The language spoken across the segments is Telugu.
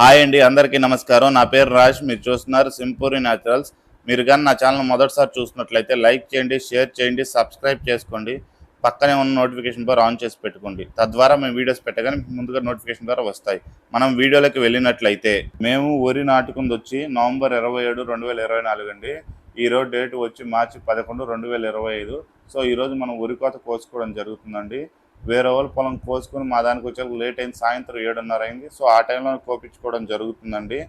హాయ్ అండి అందరికీ నమస్కారం. నా పేరు రాజ్ మీరు చూస్తున్నారు సింపూరి న్యాచురల్స్. మీరు కానీ నా ఛానల్ మొదటిసారి చూసినట్లయితే లైక్ చేయండి షేర్ చేయండి సబ్స్క్రైబ్ చేసుకోండి. పక్కనే ఉన్న నోటిఫికేషన్ బార్ ఆన్ చేసి పెట్టుకోండి. తద్వారా మేము వీడియోస్ పెట్టగానే ముందుగా నోటిఫికేషన్ ద్వారా వస్తాయి. మనం వీడియోలోకి వెళ్ళినట్లయితే మేము వరి నాటుకుంది వచ్చి నవంబర్ ఇరవై ఏడు రెండు వేల ఇరవై నాలుగు అండి. ఈరోజు డేట్ వచ్చి మార్చి పదకొండు రెండు వేల ఇరవై ఐదు. సో ఈరోజు మనం ఉరికోత కోసుకోవడం జరుగుతుందండి. వేరే వాళ్ళ పొలం కోసుకుని మా దానికి వచ్చే లేట్ అయింది సాయంత్రం ఏడున్నర అయింది. సో ఆ టైంలో కోపించుకోవడం జరుగుతుందండి.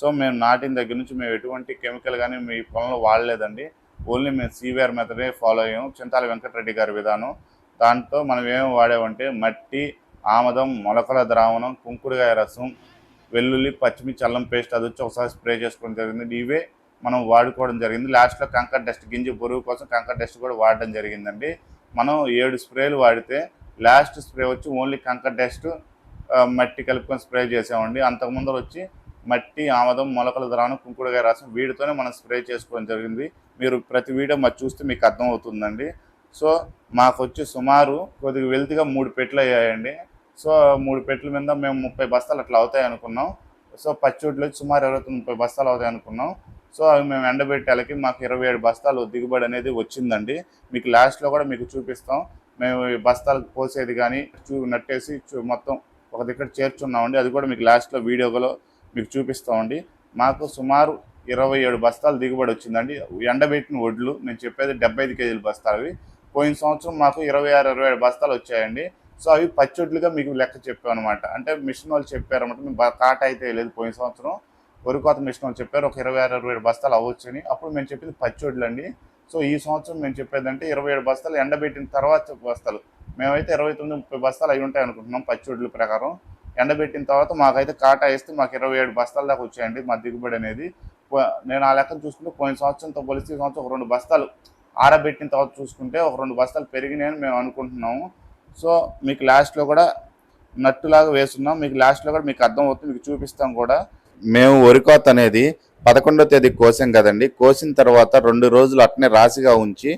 సో మేము నాటిన దగ్గర నుంచి మేము ఎటువంటి కెమికల్ కానీ మీ పొలంలో వాడలేదండి. ఓన్లీ మేము సివిఆర్ మెథడే ఫాలో అయ్యాము చింతాల వెంకటరెడ్డి గారి విధానం. దాంతో మనం ఏమి వాడామంటే మట్టి ఆమదం మొలకల ద్రావణం కుంకుడుగాయ రసం వెల్లుల్లి పచ్చిమిర్చి అల్లం పేస్ట్ అది వచ్చి ఒకసారి స్ప్రే చేసుకోవడం జరిగింది. ఇవే మనం వాడుకోవడం జరిగింది. లాస్ట్లో కంకర్ డస్ట్ గింజ బరువు కోసం కంకర్ డస్ట్ కూడా వాడడం జరిగిందండి. మనం ఏడు స్ప్రేలు వాడితే లాస్ట్ స్ప్రే వచ్చి ఓన్లీ కంకర్ డస్ట్ మట్టి కలుపుకొని స్ప్రే చేసామండి. అంతకుముందు వచ్చి మట్టి ఆమదం మొలకల ద్రావణం కుంకుడుగా రాసం వీటితోనే మనం స్ప్రే చేసుకోవడం జరిగింది. మీరు ప్రతి వీడియో మరి చూస్తే మీకు అర్థమవుతుందండి. సో మాకు వచ్చి సుమారు కొద్దిగా వెల్తిగా మూడు పెట్లు అయ్యాయండి. సో మూడు పెట్ల మీద మేము ముప్పై బస్తాలు అట్లా అవుతాయి అనుకున్నాం. సో పచ్చోట్లు వచ్చి సుమారు ఇరవై ముప్పై బస్తాలు అవుతాయి అనుకున్నాం. సో అవి మేము ఎండబెట్టాలకి మాకు ఇరవై ఏడు బస్తాలు దిగుబడి అనేది వచ్చిందండి. మీకు లాస్ట్లో కూడా మీకు చూపిస్తాం. మేము ఈ బస్తాలు పోసేది కానీ చూ నట్టేసి చూ- మొత్తం ఒక దగ్గర చేర్చున్నామండి. అది కూడా మీకు లాస్ట్లో వీడియోలో మీకు చూపిస్తామండి. మాకు సుమారు ఇరవై ఏడు బస్తాలు దిగుబడి వచ్చిందండి. ఎండబెట్టిన వడ్లు నేను చెప్పేది డెబ్బై ఐదు కేజీల బస్తాలు అవి. పోయిన సంవత్సరం మాకు ఇరవై ఆరు ఇరవై ఏడు బస్తాలు వచ్చాయండి. సో అవి పచ్చొడ్లుగా మీకు లెక్క చెప్పామన్నమాట అనమాట అంటే మిషన్ వాళ్ళు చెప్పారన్నమాట మేము కాట అయితే లేదు పోయిన సంవత్సరం. వరి కోత మిషన్ వాళ్ళు చెప్పారు ఒక ఇరవై ఆరు ఇరవై ఏడు బస్తాలు అవ్వచ్చని. అప్పుడు మేము చెప్పింది పచ్చొడ్లు అండి సో ఈ సంవత్సరం మేము చెప్పేది అంటే ఇరవై ఏడు బస్తాలు ఎండబెట్టిన తర్వాత బస్తాలు. మేమైతే ఇరవై తొమ్మిది ముప్పై బస్తాలు అయి ఉంటాయి అనుకుంటున్నాం పచ్చొడ్ల ప్రకారం. ఎండబెట్టిన తర్వాత మాకైతే కాటా వేస్తే మాకు ఇరవై ఏడు బస్తాల దాకా వచ్చాయండి మా దిగుబడి అనేది. నేను ఆ లెక్కను చూసుకుంటే పోయిన సంవత్సరంతో పోలిస్తే ఈ సంవత్సరం ఒక రెండు బస్తాలు ఆరబెట్టిన తర్వాత చూసుకుంటే ఒక రెండు బస్తాలు పెరిగినాయని మేము అనుకుంటున్నాము. సో మీకు లాస్ట్లో కూడా నట్టులాగా వేస్తున్నాం. మీకు లాస్ట్లో కూడా మీకు అర్థం అవుతుంది మీకు చూపిస్తాం కూడా. మేము వరికోత అనేది పదకొండో తేదీ కోసాం కదండి. కోసిన తర్వాత రెండు రోజులు అట్నే రాశిగా ఉంచి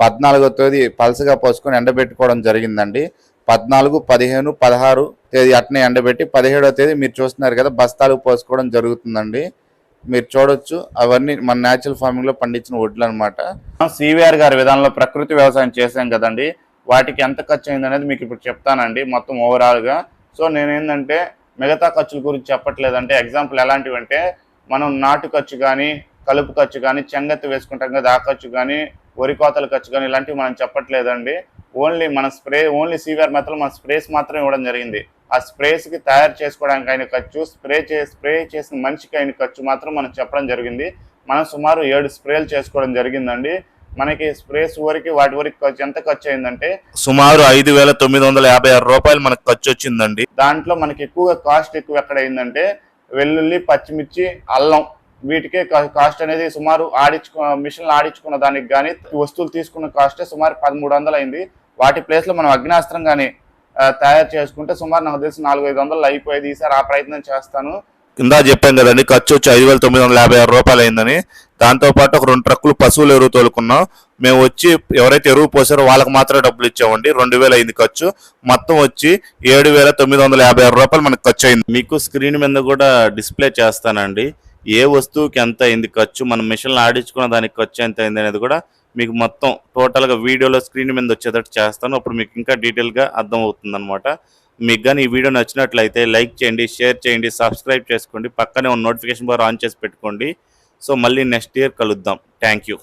పద్నాలుగో తేదీ పలసగా పోసుకొని ఎండబెట్టుకోవడం జరిగిందండి. పద్నాలుగు పదిహేను పదహారు తేదీ అట్నే ఎండబెట్టి పదిహేడో తేదీ మీరు చూస్తున్నారు కదా బస్తాలు పోసుకోవడం జరుగుతుందండి. మీరు చూడొచ్చు. అవన్నీ మన న్యాచురల్ ఫార్మింగ్లో పండించిన వడ్లు అనమాట సివిఆర్ గారి విధానంలో ప్రకృతి వ్యవసాయం చేశాం కదండి. వాటికి ఎంత ఖర్చు అయిందనేది మీకు ఇప్పుడు చెప్తానండి మొత్తం ఓవరాల్గా సో నేనేంటంటే మిగతా ఖర్చుల గురించి చెప్పట్లేదంటే ఎగ్జాంపుల్ ఎలాంటివి అంటే మనం నాటు ఖర్చు కానీ కలుపు ఖర్చు కానీ చెంగత్తి వేసుకుంటాం కదా ఆ ఖర్చు కానీ వరి కోతల ఖర్చు కానీ ఇలాంటివి మనం చెప్పట్లేదండి. ఓన్లీ మన స్ప్రే ఓన్లీ సివిఆర్ మెథడ్ మన స్ప్రేస్ మాత్రమే ఇవ్వడం జరిగింది. ఆ స్ప్రేస్కి తయారు చేసుకోవడానికి అయిన ఖర్చు స్ప్రే చే స్ప్రే చేసిన మనిషికి అయిన ఖర్చు మాత్రం మనం చెప్పడం జరిగింది. మనం సుమారు ఏడు స్ప్రేలు చేసుకోవడం జరిగిందండి. మనకి స్ప్రేస్ వరకు వాటి వరకు ఖర్చు ఎంత ఖర్చు అయిందంటే సుమారు ఐదు వేల తొమ్మిది వందల యాభై ఆరు రూపాయలు మనకు ఖర్చు వచ్చిందండి. దాంట్లో మనకి ఎక్కువగా కాస్ట్ ఎక్కువ ఎక్కడ అయిందంటే వెల్లుల్లి పచ్చిమిర్చి అల్లం వీటికే కాస్ట్ అనేది సుమారు ఆడించుకు మిషన్లు ఆడించుకున్న దానికి కానీ వస్తువులు తీసుకున్న కాస్టే సుమారు పదమూడు వందలు అయింది వాటి ప్లేస్లో మనం అగ్నాస్త్రం కానీ తయారు చేసుకుంటే సుమారు నాకు తెలిసి నాలుగు ఐదు వందలు అయిపోయేది ఈసారి ఆ ప్రయత్నం చేస్తాను. కింద చెప్పాం కదండి ఖర్చు వచ్చి ఐదు వేల తొమ్మిది వందల యాభై ఆరు రూపాయలు అయిందని దాంతో పాటు ఒక రెండు ట్రక్కులు పశువుల ఎరువు తోలుకున్నాం. మేము వచ్చి ఎవరైతే ఎరువు పోసారో వాళ్ళకి మాత్రమే డబ్బులు ఇచ్చామండి. రెండు వేలు అయింది ఖర్చు. మొత్తం వచ్చి ఏడు వేల తొమ్మిది వందల యాభై ఆరు రూపాయలు మనకు ఖర్చు అయింది. మీకు స్క్రీన్ మీద కూడా డిస్ప్లే చేస్తానండి. ఏ వస్తువుకి ఎంత అయింది ఖర్చు మనం మిషన్లు ఆడించుకున్న దానికి ఖర్చు ఎంత అయింది అనేది కూడా మీకు మొత్తం టోటల్గా వీడియోలో స్క్రీన్ మీద వచ్చేటట్టు చేస్తాను. అప్పుడు మీకు ఇంకా డీటెయిల్గా అర్థం అవుతుంది అనమాట మీకు కానీ ఈ వీడియో నచ్చినట్లయితే లైక్ చేయండి షేర్ చేయండి సబ్స్క్రైబ్ చేసుకోండి. పక్కనే ఉన్న నోటిఫికేషన్ బార్ ఆన్ చేసి పెట్టుకోండి. సో మళ్ళీ నెక్స్ట్ ఇయర్ కలుద్దాం. Thank you